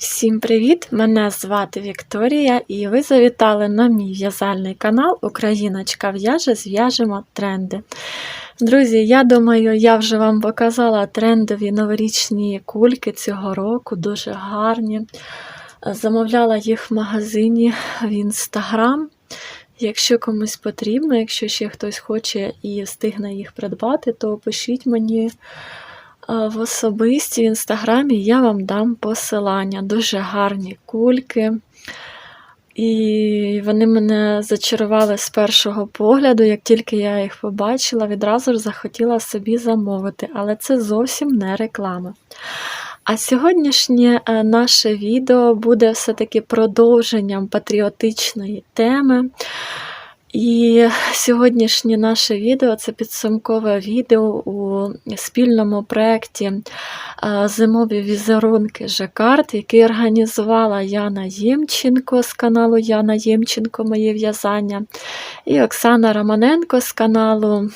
Всім привіт! Мене звати Вікторія, і ви завітали на мій в'язальний канал Україночка в'яже, зв'яжемо тренди. Друзі, я думаю, я вже вам показала трендові новорічні кульки цього року, дуже гарні. Замовляла їх в магазині в інстаграм. Якщо комусь потрібно, якщо ще хтось хоче і встигне їх придбати, то пишіть мені в особисті в інстаграмі я вам дам посилання. Дуже гарні кульки. І вони мене зачарували з першого погляду, як тільки я їх побачила, відразу ж захотіла собі замовити, але це зовсім не реклама. А сьогоднішнє е, наше відео буде все-таки продовженням патріотичної теми. І сьогоднішнє наше відео це підсумкове відео у спільному проєкті Зимові візерунки Жакард, який організувала Яна Ємченко з каналу Яна Ємченко Моє в'язання, і Оксана Романенко з каналу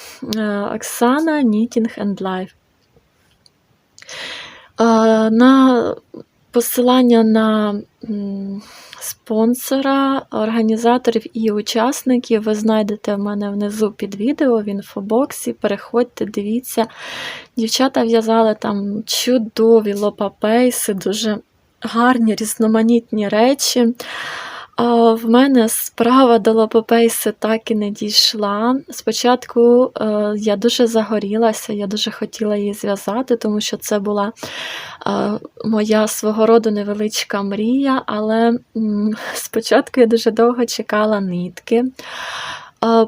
Оксана Knitting and Life. На посилання на спонсора, організаторів і учасників ви знайдете в мене внизу під відео в інфобоксі. Переходьте, дивіться. Дівчата в'язали там чудові лопапейси, дуже гарні, різноманітні речі. В мене справа до лопопейси так і не дійшла. Спочатку е, я дуже загорілася, я дуже хотіла її зв'язати, тому що це була е, моя свого роду невеличка мрія, але спочатку я дуже довго чекала нитки.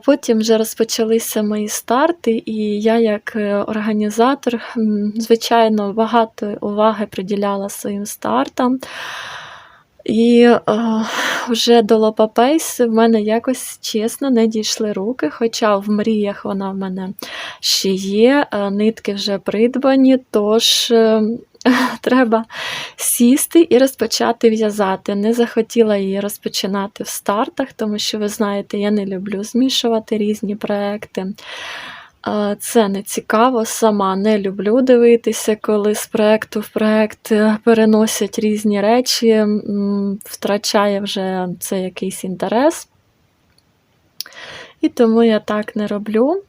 Потім вже розпочалися мої старти, і я, як е, організатор, звичайно, багато уваги приділяла своїм стартам. І е, вже до лопапейс в мене якось чесно не дійшли руки, хоча в мріях вона в мене ще є, нитки вже придбані, тож е, треба сісти і розпочати в'язати. Не захотіла її розпочинати в стартах, тому що, ви знаєте, я не люблю змішувати різні проекти. Це не цікаво, сама не люблю дивитися, коли з проєкту в проєкт е, переносять різні речі, втрачає вже це якийсь інтерес. І тому я так не роблю.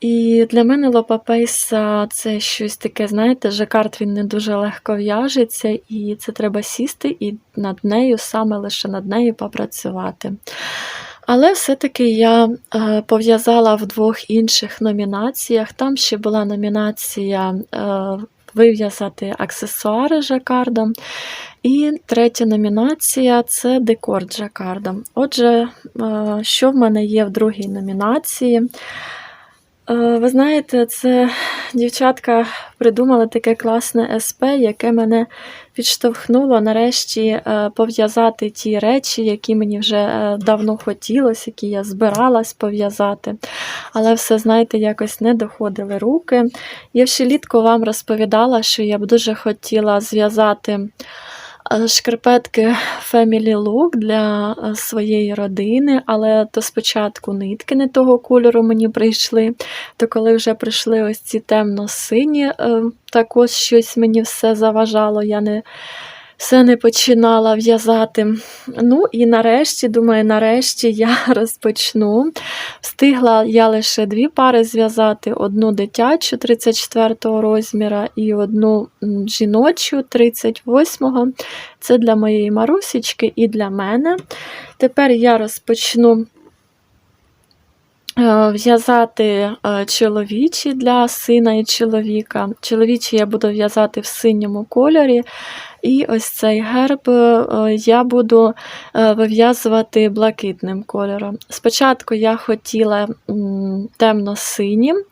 І для мене лопапейса це щось таке, знаєте, жакард він не дуже легко в'яжеться, і це треба сісти і над нею, саме лише над нею попрацювати. Але все-таки я е, пов'язала в двох інших номінаціях. Там ще була номінація е, вив'язати аксесуари жакардом. І третя номінація це декор жакардом. Отже, е, що в мене є в другій номінації? Е, ви знаєте, це дівчатка придумали таке класне СП, яке мене підштовхнуло нарешті е, пов'язати ті речі, які мені вже е, давно хотілося, які я збиралась пов'язати. Але все, знаєте, якось не доходили руки. Я ще літку вам розповідала, що я б дуже хотіла зв'язати. Е, шкарпетки Family Look для е, своєї родини, але то спочатку нитки не того кольору мені прийшли, то коли вже прийшли ось ці темно-сині, е, також щось мені все заважало. я не все не починала в'язати. Ну і нарешті, думаю, нарешті я розпочну. Встигла я лише дві пари зв'язати: одну дитячу 34 розміра і одну жіночу 38-го. Це для моєї марусічки і для мене. Тепер я розпочну. Е, в'язати е, чоловічі для сина і чоловіка. Чоловічі я буду в'язати в синьому кольорі, і ось цей герб е, я буду вив'язувати блакитним кольором. Спочатку я хотіла темно-синім,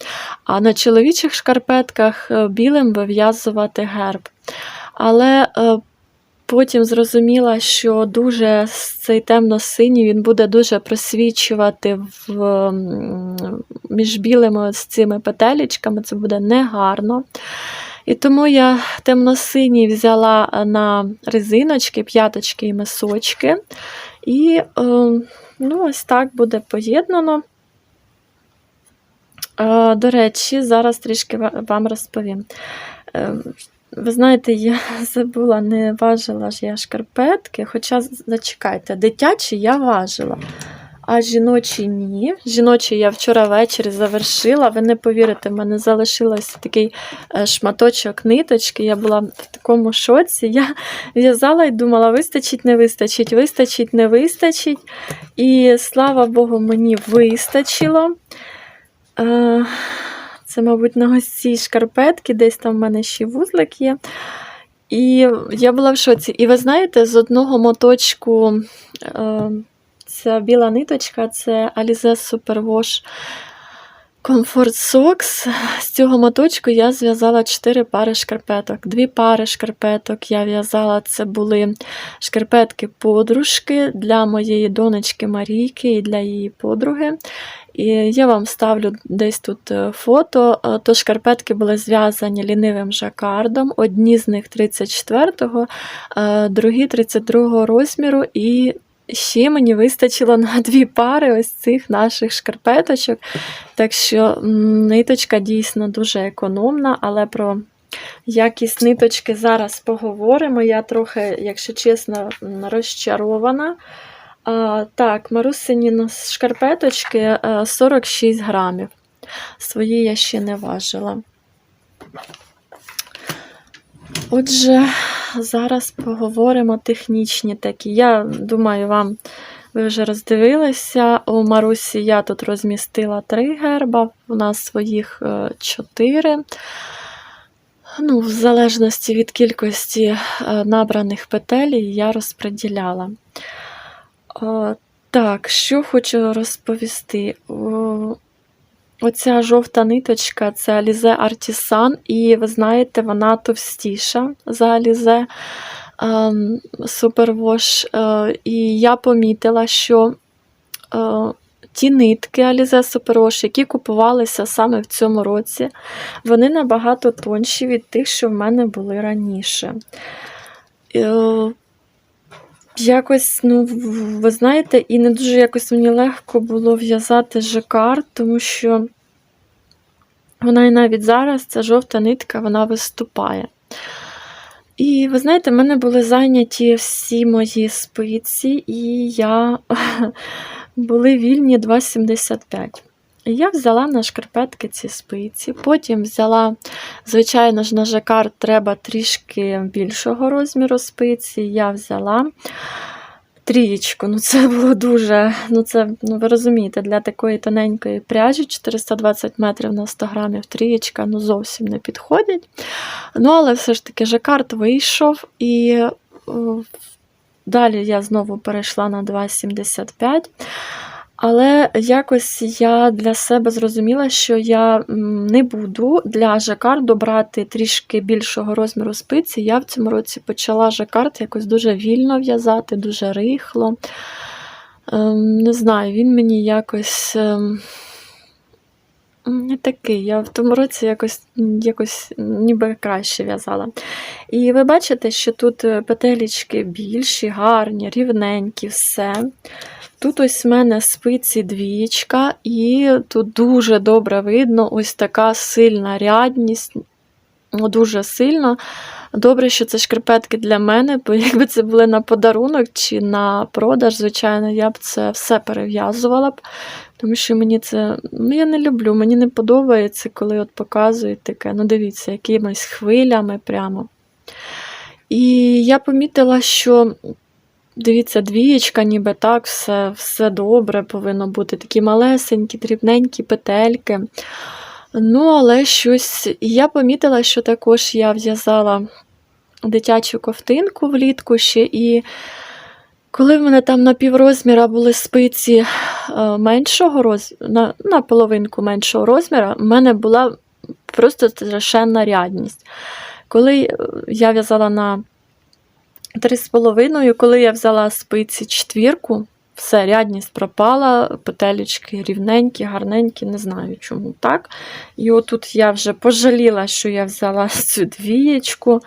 а на чоловічих шкарпетках білим вив'язувати герб. Але Потім зрозуміла, що дуже цей темно-синій він буде дуже просвічувати в, між білими з цими петелечками, це буде негарно. І тому я темно-синій взяла е, на резиночки, п'яточки і мисочки. І е, ну, ось так буде поєднано. Е, до речі, зараз трішки вам розповім. Ви знаєте, я забула, не важила ж я шкарпетки, хоча зачекайте, дитячі я важила. А жіночі ні. Жіночі я вчора ввечері завершила. Ви не повірите, в мене залишився такий е, шматочок ниточки. Я була в такому шоці. Я в'язала і думала, вистачить, не вистачить, вистачить, не вистачить. І слава Богу, мені вистачило. Це, мабуть, на ось цій шкарпетки, десь там в мене ще вузлик є. І я була в шоці. І ви знаєте, з одного моточку. Е, Ця біла ниточка це Alize Superwash Comfort Socks. З цього моточку я зв'язала 4 пари шкарпеток. Дві пари шкарпеток я в'язала. Це були шкарпетки-подружки для моєї донечки Марійки і для її подруги. І я вам ставлю десь тут е, фото. Е, То шкарпетки були зв'язані лінивим жакардом. Одні з них 34-го, е, другі 32-го розміру. І ще мені вистачило на дві пари ось цих наших шкарпеточок. Так що ниточка дійсно дуже економна, але про якість ниточки зараз поговоримо. Я трохи, якщо чесно, розчарована. Так, марусині шкарпеточки е, 46 грамів. Свої я ще не важила. Отже, зараз поговоримо технічні такі. Я думаю, вам ви вже роздивилися. У Марусі я тут розмістила три герба, у нас своїх е, чотири. Ну, в залежності від кількості е, набраних петель я розподіляла. Е, Так, що хочу розповісти. Оця жовта ниточка це Alize Artisan, і ви знаєте, вона товстіша за Alize ем, Superwash. Е, І я помітила, що е, ті нитки Alize Superwash, які купувалися саме в цьому році, вони набагато тонші від тих, що в мене були раніше. Якось, ну, ви знаєте, і не дуже якось мені легко було в'язати жакар, тому що вона і навіть зараз, ця жовта нитка, вона виступає. І ви знаєте, в мене були зайняті всі мої спиці, і я були вільні 2,75. Я взяла на шкарпетки ці спиці, потім взяла, звичайно ж, на жакар треба трішки більшого розміру спиці. Я взяла трієчку. Ну, це було дуже, ну це, ну ви розумієте, для такої тоненької пряжі 420 метрів на 100 грамів трієчка ну, зовсім не підходить. Ну, але все ж таки жакард вийшов, і далі я знову перейшла на 2,75. Але якось я для себе зрозуміла, що я не буду для жакарду брати трішки більшого розміру спиці. Я в цьому році почала жакард якось дуже вільно в'язати, дуже рихло. Ем, Не знаю, він мені якось. ем, Не такий. Я в тому році якось, якось ніби краще в'язала. І ви бачите, що тут е, петелічки більші, гарні, рівненькі, все. Тут ось в мене спиці двічка, і тут дуже добре видно ось така сильна рядність, ну, дуже сильно. Добре, що це шкарпетки для мене, бо якби це були на подарунок чи на продаж, звичайно, я б це все перев'язувала б. Тому що мені це. Ну, я не люблю, мені не подобається, коли от показують таке, ну дивіться, якимись хвилями прямо. І я помітила, що Дивіться, двієчка, ніби так, все, все добре повинно бути. Такі малесенькі, дрібненькі петельки. Ну, але щось. Я помітила, що також я в'язала дитячу ковтинку влітку ще. І коли в мене там на піврозміра були спиці е, меншого розміру, на, на половинку меншого розміра, в мене була просто страшенна рядність. Коли я в'язала на Три з половиною, коли я взяла спиці четвірку, все, рядність пропала, петелечки рівненькі, гарненькі, не знаю чому так. І отут я вже пожаліла, що я взяла цю двієчку.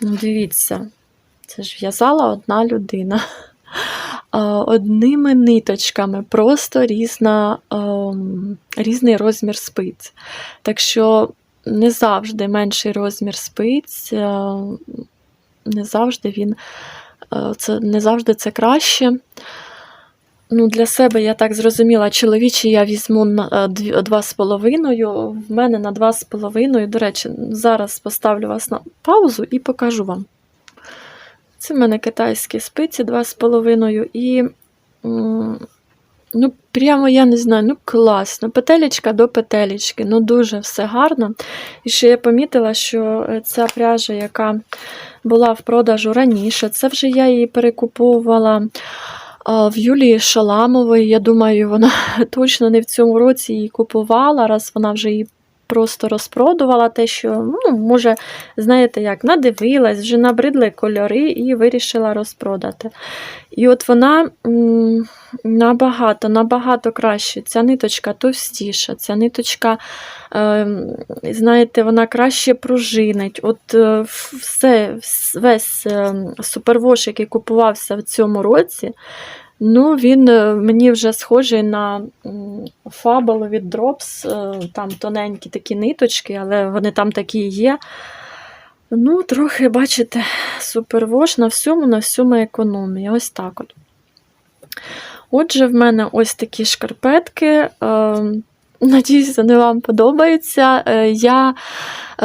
Ну, Дивіться, це ж в'язала одна людина. Одними ниточками, просто різна, ем, різний розмір спиць. Так що не завжди менший розмір спиць, е, не завжди він е, це не завжди це краще. Ну, Для себе я так зрозуміла, чоловічі я візьму на е, дві- два з половиною. В мене на два з половиною. До речі, зараз поставлю вас на паузу і покажу вам. Це в мене китайські спиці два з половиною. І ну, прямо я не знаю, ну класно. Петелечка до петелечки. Ну дуже все гарно. І ще я помітила, що е, ця пряжа, яка була в продажу раніше, це вже я її перекуповувала в Юлії Шаламової. Я думаю, вона точно не в цьому році її купувала, раз вона вже її просто розпродувала те, що, ну, може, знаєте як, надивилась, вже набридли кольори і вирішила розпродати. І от вона набагато, набагато краще. Ця ниточка товстіша, ця ниточка, е, знаєте, вона краще пружинить. От е, все, весь е, супервош, який купувався в цьому році, ну, він е, мені вже схожий на фабелу від Drops, е, там тоненькі такі ниточки, але вони там такі є. Ну, трохи, бачите, супервош на всьому, на всьому економія. Ось так от. Отже, в мене ось такі шкарпетки. Е, Надіюсь, вони вам подобаються. Я,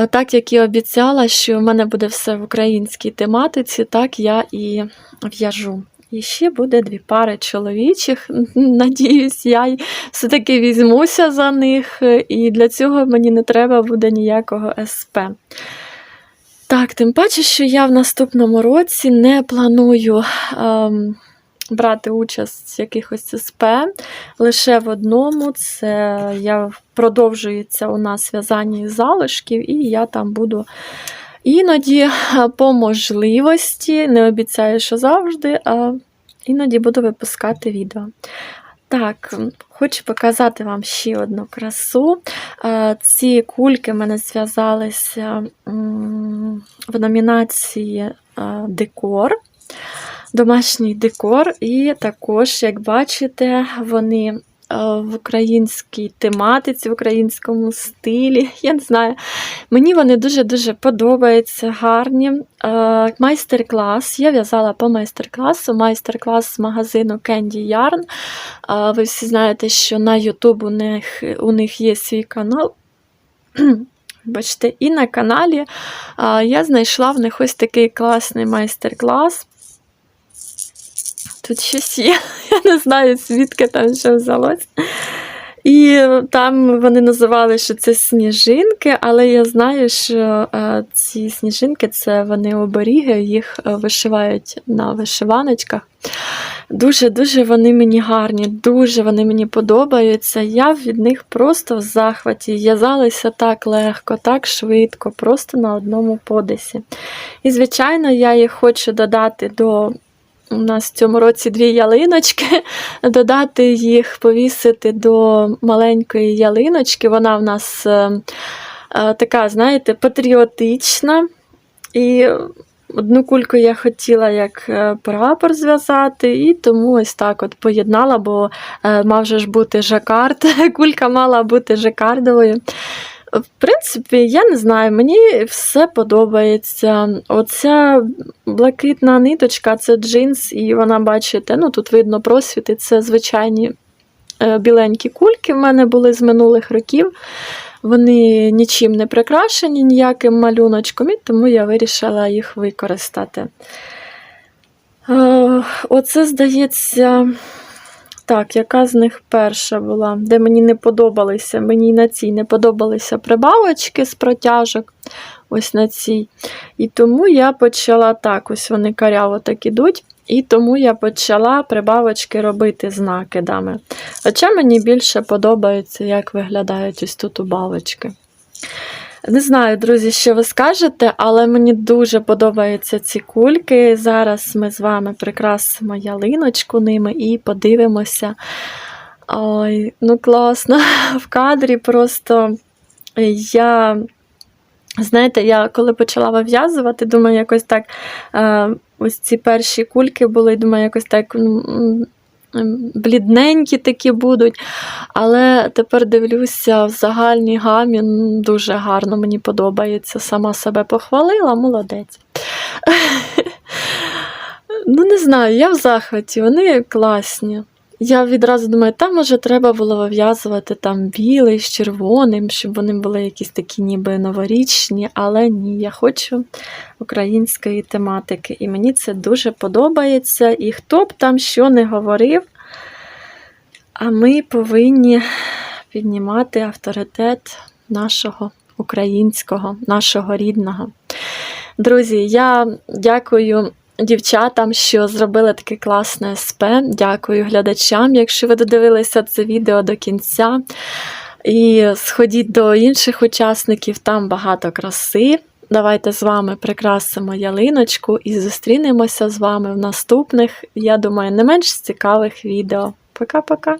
так як і обіцяла, що в мене буде все в українській тематиці, так я і в'яжу. І ще буде дві пари чоловічих. Надіюсь, я все-таки візьмуся за них, і для цього мені не треба буде ніякого СП. Так, тим паче, що я в наступному році не планую ем, брати участь в якихось СП лише в одному. Це я продовжується у нас в'язання залишків, і я там буду іноді е, по можливості, не обіцяю, що завжди, а іноді буду випускати відео. Так, хочу показати вам ще одну красу. Е, Ці кульки в мене зв'язалися в номінації е, декор, домашній декор, і також, як бачите, вони в українській тематиці, в українському стилі. Я не знаю, мені вони дуже-дуже подобаються, гарні. Е, Майстер-клас. Я в'язала по майстер-класу. Майстер-клас з магазину Candy Yarn. Е, Ви всі знаєте, що на YouTube у них, у них є свій канал. Бачите, і на каналі а, я знайшла в них ось такий класний майстер-клас. Тут щось є, я не знаю, звідки там що взялось. І там вони називали, що це сніжинки, але я знаю, що е, ці сніжинки це вони оберіги, їх е, вишивають на вишиваночках. Дуже-дуже вони мені гарні, дуже вони мені подобаються. Я від них просто в захваті. В'язалися так легко, так швидко, просто на одному подисі. І, звичайно, я їх хочу додати до. У нас в цьому році дві ялиночки, додати їх, повісити до маленької ялиночки. Вона в нас е, е, така, знаєте, патріотична. І одну кульку я хотіла як е, прапор зв'язати, і тому ось так от поєднала, бо мав же ж бути жакард. Кулька мала бути жакардовою. В принципі, я не знаю, мені все подобається. Оця блакитна ниточка це джинс, і вона, бачите, ну тут видно просвіти, це звичайні е, біленькі кульки в мене були з минулих років. Вони нічим не прикрашені ніяким малюночком, і тому я вирішила їх використати. Е, Оце, здається, так, яка з них перша була, де мені не подобалися, мені на цій не подобалися прибавочки з протяжок, ось на цій. І тому я почала так, ось вони каряво так ідуть. І тому я почала прибавочки робити з накидами. Хоча мені більше подобається, як виглядають ось тут убавочки. Не знаю, друзі, що ви скажете, але мені дуже подобаються ці кульки. Зараз ми з вами прикрасимо ялиночку ними і подивимося. Ой, ну класно. В кадрі просто я. Знаєте, я коли почала вив'язувати, думаю, якось так. Е, ось ці перші кульки були, думаю, якось так. Блідненькі такі будуть. Але тепер дивлюся в загальній гамі дуже гарно, мені подобається. Сама себе похвалила, молодець. Ну, не знаю, я в захваті, вони класні. Я відразу думаю, там може треба було вив'язувати там білий з червоним, щоб вони були якісь такі ніби новорічні, але ні, я хочу української тематики. І мені це дуже подобається. І хто б там що не говорив, а ми повинні піднімати авторитет нашого українського, нашого рідного. Друзі, я дякую дівчатам, що зробили таке класне СП. Дякую глядачам, якщо ви додивилися це відео до кінця. І сходіть до інших учасників, там багато краси. Давайте з вами прикрасимо ялиночку і зустрінемося з вами в наступних, я думаю, не менш цікавих відео. Пока-пока!